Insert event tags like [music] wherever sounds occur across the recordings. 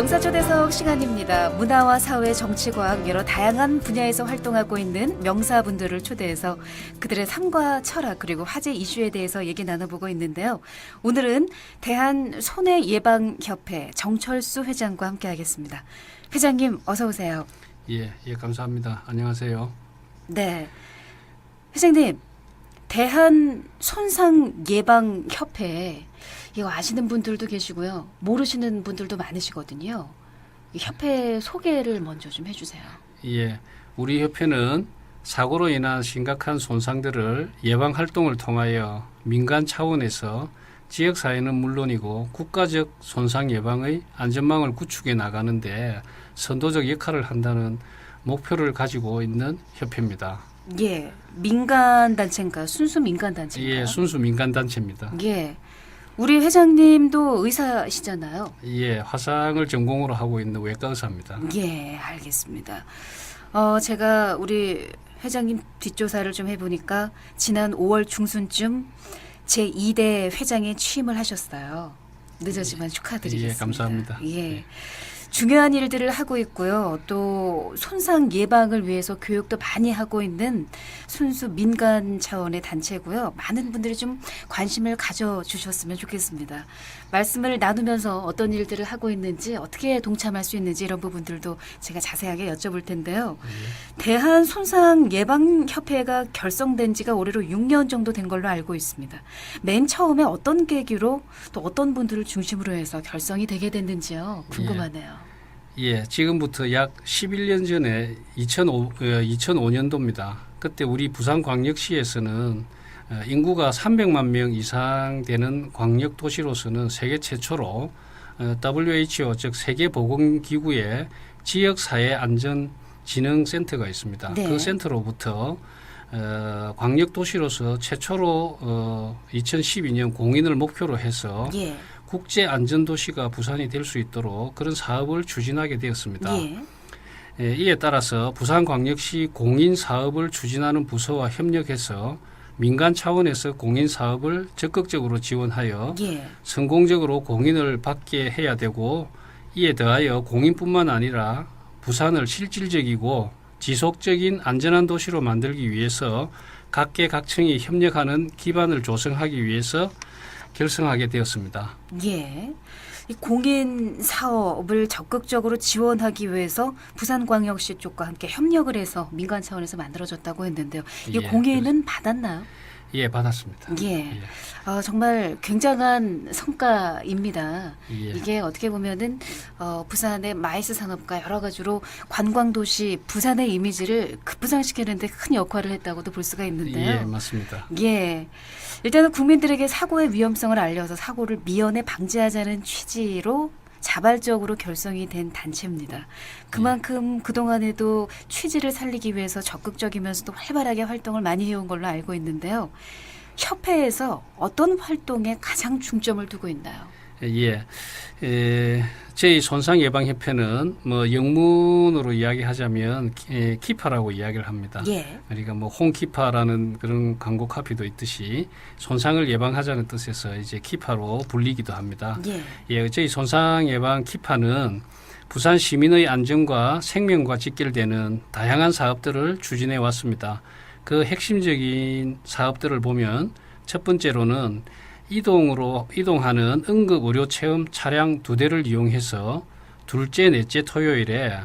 명사초대석 시간입니다. 문화와 사회, 정치, 과학 여러 다양한 분야에서 활동하고 있는 명사분들을 초대해서 그들의 삶과 철학 그리고 화제 이슈에 대해서 얘기 나눠보고 있는데요. 오늘은 대한 손해 예방 협회 정철수 회장과 함께하겠습니다. 회장님 어서 오세요. 예, 예, 감사합니다. 안녕하세요. 네, 회장님 대한 손상 예방 협회 이거 아시는 분들도 계시고요. 모르시는 분들도 많으시거든요. 이 협회 소개를 먼저 좀 해주세요. 예, 우리 협회는 사고로 인한 심각한 손상들을 예방 활동을 통하여 민간 차원에서 지역 사회는 물론이고 국가적 손상 예방의 안전망을 구축해 나가는데 선도적 역할을 한다는 목표를 가지고 있는 협회입니다. 예, 민간 단체인가 순수 민간 단체인가요? 예, 순수 민간 단체입니다. 예, 우리 회장님도 의사시잖아요. 예, 화상을 전공으로 하고 있는 외과 의사입니다. 예, 알겠습니다. 어, 제가 우리 회장님 뒷조사를 좀 해보니까 지난 5월 중순쯤 제 2대 회장에 취임을 하셨어요. 늦었지만 축하드리겠습니다. 예, 감사합니다. 예. 예. 중요한 일들을 하고 있고요. 또 손상 예방을 위해서 교육도 많이 하고 있는 순수 민간 차원의 단체고요. 많은 분들이 좀 관심을 가져주셨으면 좋겠습니다. 말씀을 나누면서 어떤 일들을 하고 있는지 어떻게 동참할 수 있는지 이런 부분들도 제가 자세하게 여쭤볼 텐데요. 대한 손상 예방 협회가 결성된 지가 올해로 6년 정도 된 걸로 알고 있습니다. 맨 처음에 어떤 계기로 또 어떤 분들을 중심으로 해서 결성이 되게 됐는지요. 궁금하네요. 예, 지금부터 약 11년 전에 2005, 2005년도입니다. 그때 우리 부산광역시에서는 어, 인구가 300만 명 이상 되는 광역 도시로서는 세계 최초로 어, WHO 즉 세계보건기구의 지역 사회 안전 진흥 센터가 있습니다. 네. 그 센터로부터 어, 광역 도시로서 최초로 어, 2012년 공인을 목표로 해서 예. 국제 안전 도시가 부산이 될 수 있도록 그런 사업을 추진하게 되었습니다. 예. 예, 이에 따라서 부산광역시 공인 사업을 추진하는 부서와 협력해서 민간 차원에서 공인 사업을 적극적으로 지원하여 예. 성공적으로 공인을 받게 해야 되고 이에 더하여 공인뿐만 아니라 부산을 실질적이고 지속적인 안전한 도시로 만들기 위해서 각계 각층이 협력하는 기반을 조성하기 위해서 결성하게 되었습니다. 예. 이 공인 사업을 적극적으로 지원하기 위해서 부산광역시 쪽과 함께 협력을 해서 민간 차원에서 만들어졌다고 했는데요. 이 예, 공인은 받았나요? 예, 받았습니다. 예. 어, 정말 굉장한 성과입니다. 예. 이게 어떻게 보면은 어, 부산의 마이스 산업과 여러 가지로 관광 도시 부산의 이미지를 급부상시키는데 큰 역할을 했다고도 볼 수가 예, 있는데요. 맞습니다. 예. 일단은 국민들에게 사고의 위험성을 알려서 사고를 미연에 방지하자는 취지로 자발적으로 결성이 된 단체입니다. 그만큼 그동안에도 취지를 살리기 위해서 적극적이면서도 활발하게 활동을 많이 해온 걸로 알고 있는데요. 협회에서 어떤 활동에 가장 중점을 두고 있나요? 예. 에, 저희 손상 예방 협회는 뭐 영문으로 이야기하자면 에, 키파라고 이야기를 합니다. 예. 그러니까 뭐 홈키파라는 그런 광고 카피도 있듯이 손상을 예방하자는 뜻에서 이제 키파로 불리기도 합니다. 예. 예, 저희 손상 예방 키파는 부산 시민의 안전과 생명과 직결되는 다양한 사업들을 추진해 왔습니다. 그 핵심적인 사업들을 보면 첫 번째로는 이동으로 이동하는 응급 의료 체험 차량 두 대를 이용해서 둘째, 넷째 토요일에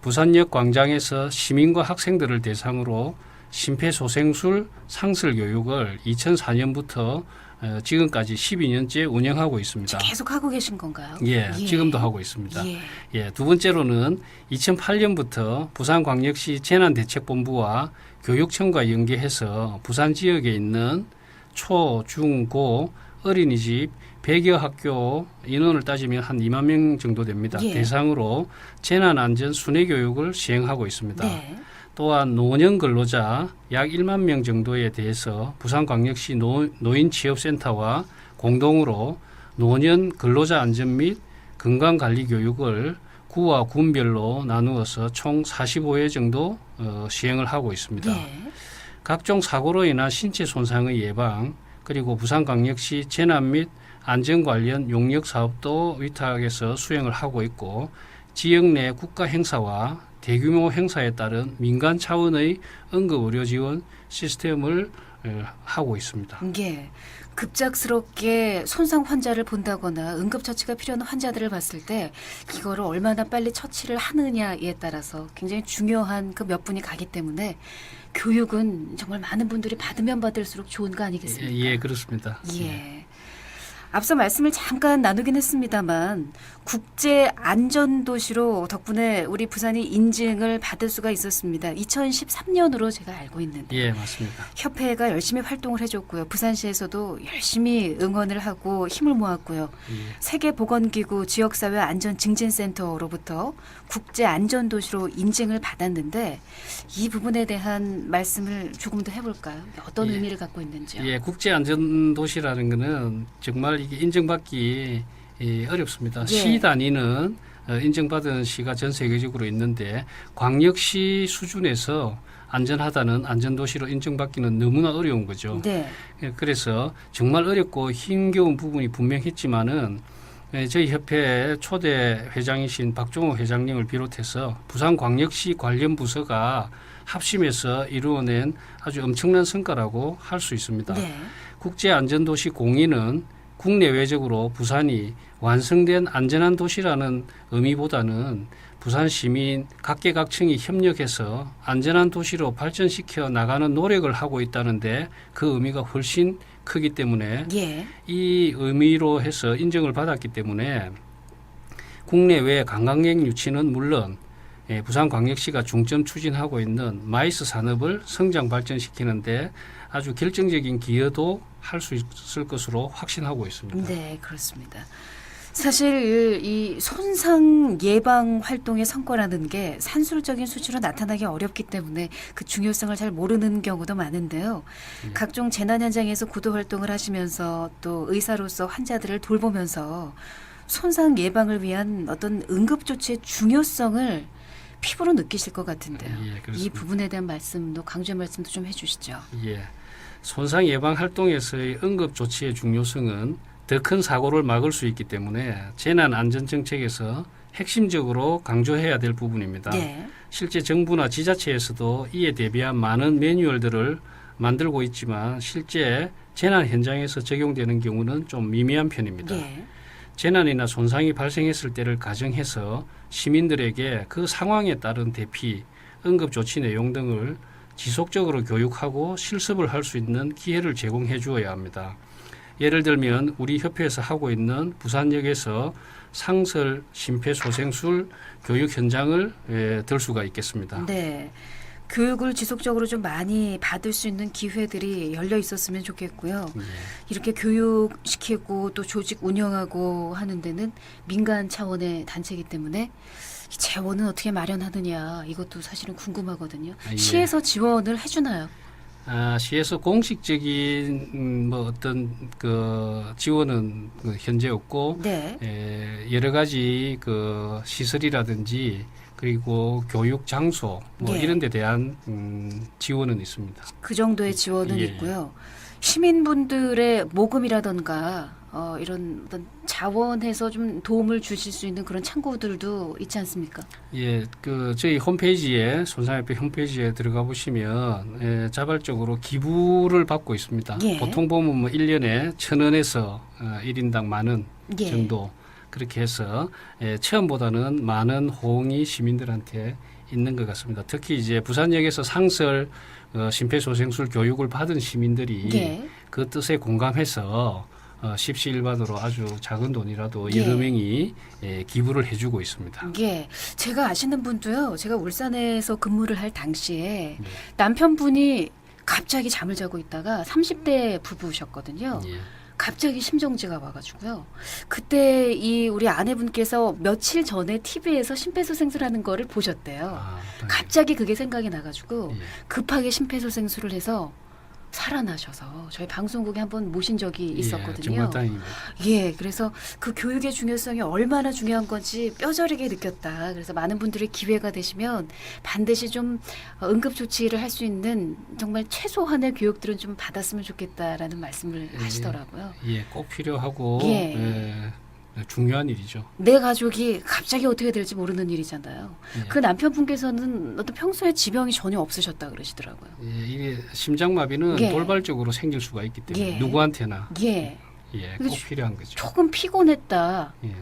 부산역 광장에서 시민과 학생들을 대상으로 심폐소생술 상술 교육을 2004년부터 어, 지금까지 12년째 운영하고 있습니다. 계속 하고 계신 건가요? 예, 지금도 하고 있습니다. 예. 예, 두 번째로는 2008년부터 부산광역시 재난대책본부와 교육청과 연계해서 부산 지역에 있는 초, 중, 고 어린이집 100여 학교 인원을 따지면 한 2만 명 정도 됩니다. 예. 대상으로 재난안전 순회 교육을 시행하고 있습니다. 네. 또한 노년 근로자 약 1만 명 정도에 대해서 부산광역시 노, 노인 취업센터와 공동으로 노년 근로자 안전 및 건강관리 교육을 구와 군별로 나누어서 총 45회 정도 어, 시행을 하고 있습니다. 예. 각종 사고로 인한 신체 손상의 예방 그리고 부산광역시 재난 및 안전 관련 용역 사업도 위탁해서 수행을 하고 있고 지역 내 국가 행사와 대규모 행사에 따른 민간 차원의 응급 의료 지원 시스템을 어, 하고 있습니다. 이게 급작스럽게 손상 환자를 본다거나 응급 처치가 필요한 환자들을 봤을 때 이거를 얼마나 빨리 처치를 하느냐에 따라서 굉장히 중요한 그 몇 분이 가기 때문에 교육은 정말 많은 분들이 받으면 받을수록 좋은 거 아니겠습니까? 예, 예, 그렇습니다. 예. 앞서 말씀을 잠깐 나누긴 했습니다만 국제 안전 도시로 덕분에 우리 부산이 인증을 받을 수가 있었습니다. 2013년으로 제가 알고 있는데 예, 맞습니다. 협회가 열심히 활동을 해줬고요. 부산시에서도 열심히 응원을 하고 힘을 모았고요. 예. 세계 보건기구 지역사회 안전 증진센터로부터 국제 안전 도시로 인증을 받았는데 이 부분에 대한 말씀을 조금 더 해볼까요? 어떤 예. 의미를 갖고 있는지요? 예, 국제 안전 도시라는 거는 정말 이게 인정받기 예, 어렵습니다. 예. 시 단위는 어, 인정받은 시가 전 세계적으로 있는데 광역시 수준에서 안전하다는 안전 도시로 인정받기는 너무나 어려운 거죠. 네. 예, 그래서 정말 어렵고 힘겨운 부분이 분명했지만은 예, 저희 협회 초대 회장이신 박종호 회장님을 비롯해서 부산광역시 관련 부서가 합심해서 이루어낸 아주 엄청난 성과라고 할 수 있습니다. 네. 국제안전도시 공인은 국내외적으로 부산이 완성된 안전한 도시라는 의미보다는 부산 시민 각계각층이 협력해서 안전한 도시로 발전시켜 나가는 노력을 하고 있다는데 그 의미가 훨씬 크기 때문에 예. 이 의미로 해서 인정을 받았기 때문에 국내외 관광객 유치는 물론 예, 부산광역시가 중점 추진하고 있는 마이스 산업을 성장 발전시키는데 아주 결정적인 기여도 할 수 있을 것으로 확신하고 있습니다. 네, 그렇습니다. 사실 이 손상 예방 활동의 성과라는 게 산술적인 수치로 나타나기 어렵기 때문에 그 중요성을 잘 모르는 경우도 많은데요. 네. 각종 재난 현장에서 구도 활동을 하시면서 또 의사로서 환자들을 돌보면서 손상 예방을 위한 어떤 응급 조치의 중요성을 피부로 느끼실 것 같은데요. 예, 이. 부분에 대한 말씀도 강조의 말씀도 좀 해주시죠. 예. 손상 예방 활동에서의 응급 조치의 중요성은 더 큰 사고를 막을 수 있기 때문에 재난 안전 정책에서 핵심적으로 강조해야 될 부분입니다. 네, 실제 정부나 지자체에서도 이에 대비한 많은 매뉴얼들을 만들고 있지만 실제 재난 현장에서 적용되는 경우는 좀 미미한 편입니다. 예, 재난이나 손상이 발생했을 때를 가정해서 시민들에게 그 상황에 따른 대피, 응급 조치 내용 등을 지속적으로 교육하고 실습을 할 수 있는 기회를 제공해 주어야 합니다. 예를 들면 우리 협회에서 하고 있는 부산역에서 상설 심폐소생술 교육 현장을 예, 들 수가 있겠습니다. 네. 교육을 지속적으로 좀 많이 받을 수 있는 기회들이 열려 있었으면 좋겠고요. 예. 이렇게 교육시키고 또 조직 운영하고 하는 데는 민간 차원의 단체이기 때문에 이 재원은 어떻게 마련하느냐 이것도 사실은 궁금하거든요. 아, 예. 시에서 지원을 해주나요? 아, 시에서 공식적인 음, 뭐 어떤 그 지원은 그 현재 없고 네. 에, 여러 가지 그 시설이라든지 그리고 교육 장소 뭐 예. 이런 데 대한 음, 지원은 있습니다. 그 정도의 지원은 예. 있고요. 시민분들의 모금이라던가 어, 이런 어떤 자원해서 좀 도움을 주실 수 있는 그런 창구들도 있지 않습니까? 예, 그 저희 홈페이지에 손상협회 홈페이지에 들어가 보시면 예, 자발적으로 기부를 받고 있습니다. 예. 보통 보면 뭐 1년에 천 원에서 어, 1인당 만원 예. 정도 그렇게 해서 예, 처음보다는 많은 호응이 시민들한테 있는 것 같습니다. 특히 이제 부산역에서 상설 어, 심폐소생술 교육을 받은 시민들이 예. 그 뜻에 공감해서 어, 십시일반으로 아주 작은 돈이라도 예. 여러 명이 예, 기부를 해주고 있습니다. 예, 제가 아시는 분도요. 제가 울산에서 근무를 할 당시에 네. 남편분이 갑자기 잠을 자고 있다가 30대 부부셨거든요. 예. 갑자기 심정지가 와가지고요. 그때 이 우리 아내분께서 며칠 전에 TV에서 심폐소생술하는 거를 보셨대요. 아, 네. 갑자기 그게 생각이 나가지고 예. 급하게 심폐소생술을 해서 살아나셔서 저희 방송국에 한번 모신 적이 예, 있었거든요. 정말 다행입니다. 예, 그래서 그 교육의 중요성이 얼마나 중요한 건지 뼈저리게 느꼈다. 그래서 많은 분들이 기회가 되시면 반드시 좀 어, 응급 조치를 할 수 있는 정말 최소한의 교육들은 좀 받았으면 좋겠다라는 말씀을 예. 하시더라고요. 예, 꼭 필요하고 예. 예, 중요한 일이죠. 내 가족이 갑자기 어떻게 될지 모르는 일이잖아요. 예. 그 남편분께서는 어떤 평소에 지병이 전혀 없으셨다 그러시더라고요. 예, 이게 심장마비는 예. 돌발적으로 생길 수가 있기 때문에 예. 누구한테나 예, 예, 꼭 주- 필요한 거죠. 조금 피곤했다. 예.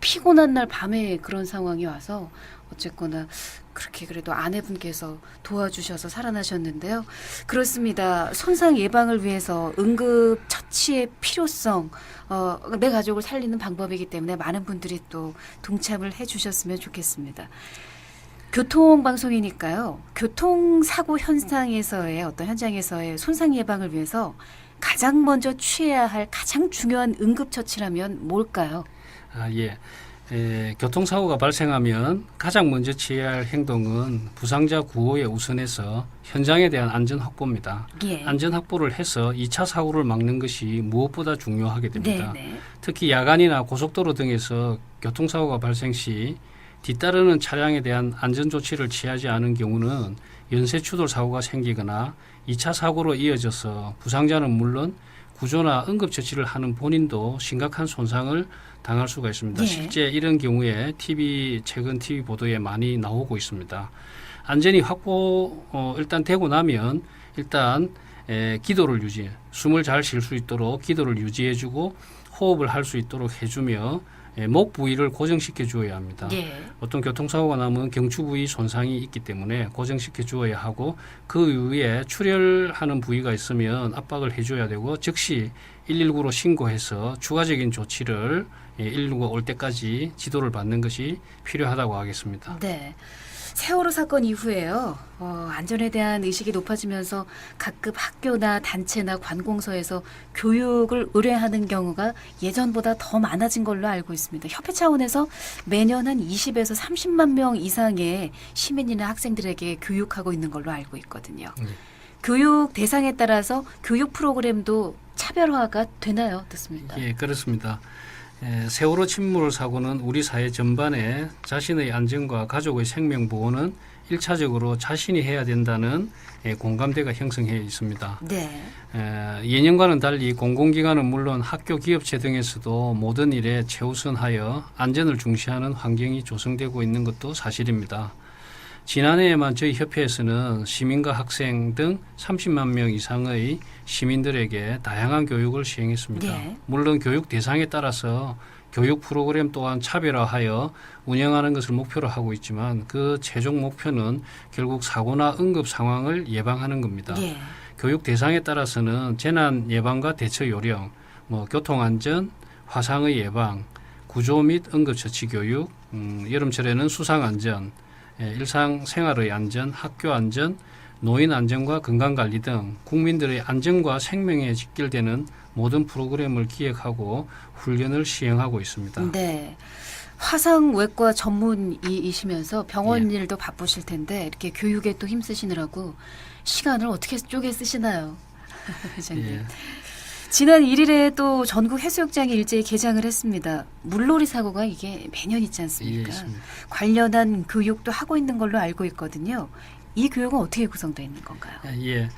피곤한 날 밤에 그런 상황이 와서 어쨌거나 그렇게 그래도 아내분께서 도와주셔서 살아나셨는데요. 그렇습니다. 손상 예방을 위해서 응급 처치의 필요성, 어, 내 가족을 살리는 방법이기 때문에 많은 분들이 또 동참을 해주셨으면 좋겠습니다. 교통 방송이니까요. 교통 사고 현상에서의 어떤 현장에서의 손상 예방을 위해서 가장 먼저 취해야 할 가장 중요한 응급 처치라면 뭘까요? 아, 예. 에, 교통사고가 발생하면 가장 먼저 취해야 할 행동은 부상자 구호에 우선해서 현장에 대한 안전 확보입니다. 예. 안전 확보를 해서 2차 사고를 막는 것이 무엇보다 중요하게 네, 됩니다. 네. 특히 야간이나 고속도로 등에서 교통사고가 발생 시 뒤따르는 차량에 대한 안전 조치를 취하지 않은 경우는 연쇄 추돌 사고가 생기거나 2차 사고로 이어져서 부상자는 물론 구조나 응급 처치를 하는 본인도 심각한 손상을 당할 수가 있습니다. 예. 실제 이런 경우에 TV 최근 TV 보도에 많이 나오고 있습니다. 안전이 확보 어, 일단 되고 나면 일단 에, 기도를 유지, 숨을 잘 쉴 수 있도록 기도를 유지해주고 호흡을 할 수 있도록 해주며 에, 목 부위를 고정시켜 주어야 합니다. 예. 어떤 교통사고가 나면 경추 부위 손상이 있기 때문에 고정시켜 주어야 하고 그 위에 출혈하는 부위가 있으면 압박을 해줘야 되고 즉시 119로 신고해서 추가적인 조치를 예, 119가 올 때까지 지도를 받는 것이 필요하다고 하겠습니다. 네. 세월호 사건 이후에요. 어, 안전에 대한 의식이 높아지면서 각급 학교나 단체나 관공서에서 교육을 의뢰하는 경우가 예전보다 더 많아진 걸로 알고 있습니다. 협회 차원에서 매년 한 20에서 30만 명 이상의 시민이나 학생들에게 교육하고 있는 걸로 알고 있거든요. 네. 교육 대상에 따라서 교육 프로그램도 차별화가 되나요? 어떻습니까? 예, 그렇습니다. 에, 세월호 침몰 사고는 우리 사회 전반에 자신의 안전과 가족의 생명 보호는 일차적으로 자신이 해야 된다는 예, 공감대가 형성해 있습니다. 네. 에, 예년과는 달리 공공기관은 물론 학교, 기업체 등에서도 모든 일에 최우선하여 안전을 중시하는 환경이 조성되고 있는 것도 사실입니다. 지난해에만 저희 협회에서는 시민과 학생 등 30만 명 이상의 시민들에게 다양한 교육을 시행했습니다. 네. 물론 교육 대상에 따라서 교육 프로그램 또한 차별화하여 운영하는 것을 목표로 하고 있지만 그 최종 목표는 결국 사고나 응급 상황을 예방하는 겁니다. 예. 교육 대상에 따라서는 재난 예방과 대처 요령, 뭐 교통 안전, 화상의 예방, 구조 및 응급 처치 교육, 음, 여름철에는 수상 안전, 예, 일상 생활의 안전, 학교 안전, 노인 안전과 건강 관리 등 국민들의 안전과 생명에 직결되는 모든 프로그램을 기획하고 훈련을 시행하고 있습니다. 네. 화상 외과 전문의이시면서 병원 예. 일도 바쁘실 텐데 이렇게 교육에 또 힘쓰시느라고 시간을 어떻게 쪼개 쓰시나요? [laughs] 회장님. 예, 지난 1일에 또 전국 해수욕장이 일제히 개장을 했습니다. 물놀이 사고가 이게 매년 있지 예, 않습니까? 있습니다. 관련한 교육도 하고 있는 걸로 알고 있거든요. 이 교육은 어떻게 구성되어 있는 건가요? 예.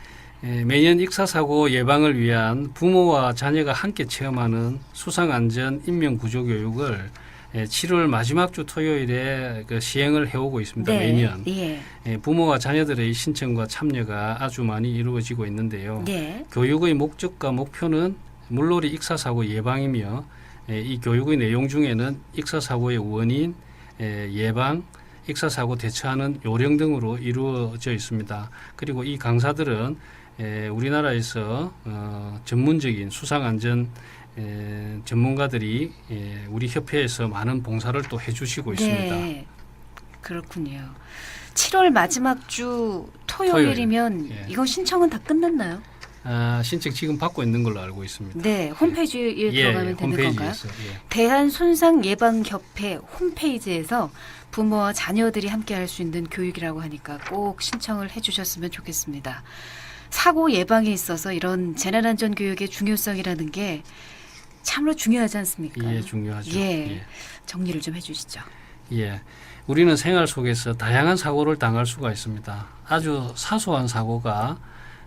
예, 매년 익사 사고 예방을 위한 부모와 자녀가 함께 체험하는 수상 안전 인명 구조 교육을 예, 7월 마지막 주 토요일에 그 시행을 해오고 있습니다. 매년 예. 예, 부모와 자녀들의 신청과 참여가 아주 많이 이루어지고 있는데요. 예. 교육의 목적과 목표는 물놀이 익사 사고 예방이며 예, 이 교육의 내용 중에는 익사 사고의 원인, 예, 예방, 익사 사고 대처하는 요령 등으로 이루어져 있습니다. 그리고 이 강사들은 예, 우리나라에서 어, 전문적인 수상 안전 예, 전문가들이 예, 우리 협회에서 많은 봉사를 또 해주시고 있습니다. 네. 그렇군요. 7월 마지막 주 토요일이면 토요일, 예. 이건 신청은 다 끝났나요? 아, 신청 지금 받고 있는 걸로 알고 있습니다. 네, 홈페이지에 예, 들어가면 되는 건가요? 홈페이지에서 예. 대한 손상 예방 협회 홈페이지에서 부모와 자녀들이 함께 할 수 있는 교육이라고 하니까 꼭 신청을 해 주셨으면 좋겠습니다. 사고 예방에 있어서 이런 재난안전 교육의 중요성이라는 게 참으로 중요하지 않습니까? 예, 중요하죠. 예. 예. 정리를 좀 해주시죠. 예. 우리는 생활 속에서 다양한 사고를 당할 수가 있습니다. 아주 사소한 사고가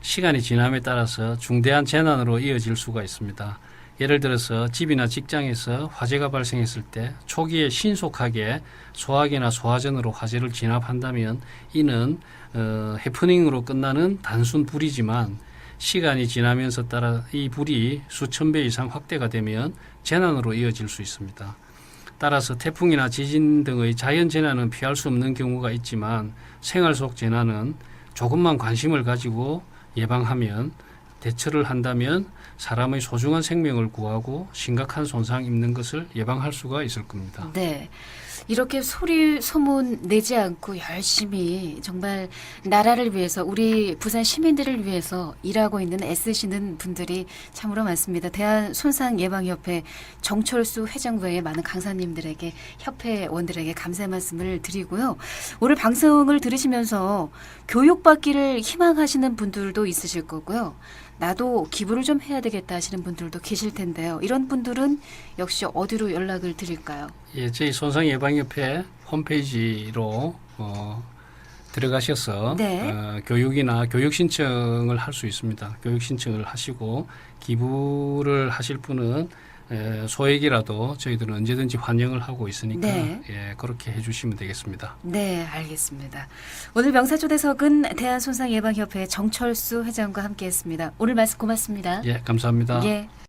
시간이 지남에 따라서 중대한 재난으로 이어질 수가 있습니다. 예를 들어서 집이나 직장에서 화재가 발생했을 때 초기에 신속하게 소화기나 소화전으로 화재를 진압한다면 이는 어, 해프닝으로 끝나는 단순 불이지만 시간이 지나면서 따라 이 불이 수천 배 이상 확대가 되면 재난으로 이어질 수 있습니다. 따라서 태풍이나 지진 등의 자연 재난은 피할 수 없는 경우가 있지만 생활 속 재난은 조금만 관심을 가지고 예방하면 대처를 한다면 사람의 소중한 생명을 구하고 심각한 손상 입는 것을 예방할 수가 있을 겁니다. 네. 이렇게 소리 소문 내지 않고 열심히 정말 나라를 위해서 우리 부산 시민들을 위해서 일하고 있는 애쓰시는 분들이 참으로 많습니다. 대한 손상 예방 협회 정철수 회장 외에 많은 강사님들에게 협회원들에게 감사의 말씀을 드리고요. 오늘 방송을 들으시면서 교육받기를 희망하시는 분들도 있으실 거고요. 나도 기부를 좀 해야 되겠다 하시는 분들도 계실 텐데요. 이런 분들은 역시 어디로 연락을 드릴까요? 예, 저희 손상 예방 협회 홈페이지로 어, 들어가셔서 네. 어, 교육이나 교육 신청을 할 수 있습니다. 교육 신청을 하시고 기부를 하실 분은 에, 소액이라도 저희들은 언제든지 환영을 하고 있으니까 네. 예, 그렇게 해주시면 되겠습니다. 네, 알겠습니다. 오늘 명사초대석은 대한손상예방협회 정철수 회장과 함께했습니다. 오늘 말씀 고맙습니다. 예, 감사합니다. 예.